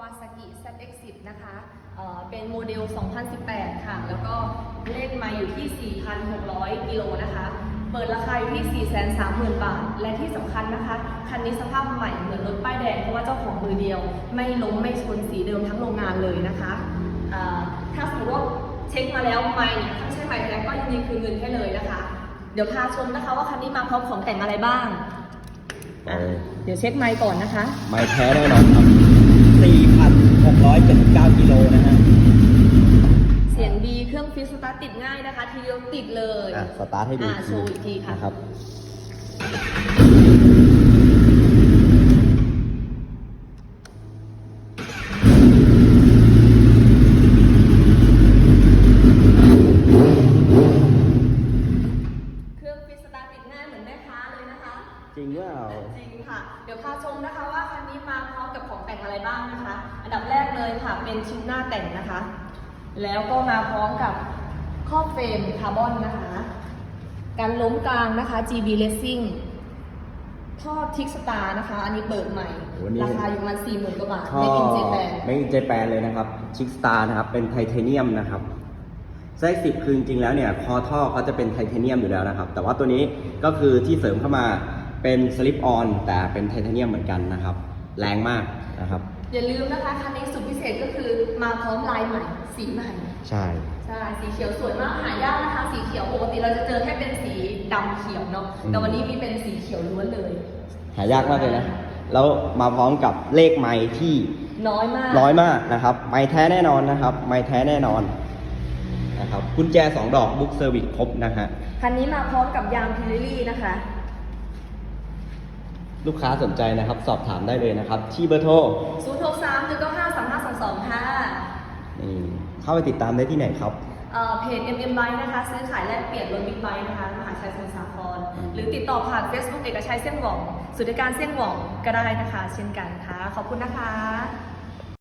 ZX10 นะคะเอ่อเป็นโมเดล 2018 ค่ะ แล้วก็เลขไมาอยู่ที่ 4,600 กิโลนะคะ เปิดราคาอยู่ที่ 430,000 บาท และที่สำคัญนะคะ คันนี้สภาพใหม่เหมือนรถป้ายแดง เพราะว่าเจ้าของมือเดียว ไม่ล้มไม่ชนสีเดิมทั้งโรงงานเลยนะคะเอ่อถ้าสมมติว่าเช็คมาแล้วไม่เนี่ยถ้าไม่ใช่ไม่แท้ก็ยินดีคืนเงินให้เลยนะคะ เดี๋ยวพาชมนะคะว่าคันนี้มาพร้อมของแต่งอะไรบ้างเอาเดี๋ยวเช็คไมค์ก่อนนะคะ ไม้แท้แน่นอนครับ 4,679กิโลนะฮะ เสียงดีเครื่องฟิตสตาร์ทติดง่ายนะคะ ทีเดียวติดเลยอะสตาร์ทให้ดูอะโชว์อีกทีค่ะ นะครับเครื่องฟิตสตาร์ทติดง่ายเหมือนแม่ค้าเลยนะคะ จริงว่า จริงค่ะ เดี๋ยวพาชมนะคะว่าคันนี้มาพร้อมกับข องแต่งอะไรบ้างนะคะ อันดับแรกเลยค่ะเป็นชิ้นหน้าแต่งนะคะ แล้วก็มาพร้อมกับครอบเฟรมคาร์บอนนะคะ การล้มกลางนะคะ GB Racing ท่อทิกสตาร์นะคะ อันนี้เบิกใหม่ วันนี้ ราคาอยู่ประมาณสี่หมื่นกว่าบาทท่อในอินเจแปนไม่อินเจแปนเลยนะครับชิคสตาร์นะครับเป็นไทเทเนียมนะครับไส้สิบคือจริงๆแล้วเนี่ยคอท่อเขาจะเป็นไทเทเนียมอยู่แล้วนะครับ แต่ว่าตัวนี้ก็คือที่เสริมเข้ามาเป็นสลิปออนแต่เป็นไทเทเนียมเหมือนกันนะครับ แรงมากนะครับ อย่าลืมนะคะคันนี้สุดพิเศษก็คือมาพร้อมลายใหม่ สีใหม่ ใช่ ใช่ สีเขียวสวยมากหายากนะคะ สีเขียวปกติเราจะเจอแค่เป็นสีดำเขียวเนาะอืมแต่วันนี้มีเป็นสีเขียวล้วนเลย หายากมากเลยนะ แล้วมาพร้อมกับเลขไม้ที่น้อยมากร้อยมากนะครับ ไม้แท้แน่นอนนะครับ ไม้แท้แน่นอนนะครับกุญแจสองดอกบุ๊กเซอร์วิสครบนะฮะ คันนี้มาพร้อมกับยางพิลลี่นะคะ ลูกค้าสนใจนะครับ สอบถามได้เลยนะครับ ที่เบอร์โทร0 6 3 1 9 5 3 5 2 2 ค่ะนี่เข้าไปติดตามได้ที่ไหนครับ เอ่อเพจ MM Bike นะคะ ซื้อขายแลกเปลี่ยนรถบิ๊กไบค์นะคะมหาชัยสมุทรสาครอืมหรือติดต่อผ่าน Facebook เอกชัยเส้นหว่อง สุดการเส้นหว่องก็ได้นะคะ เช่นกันค่ะ ขอบคุณนะคะ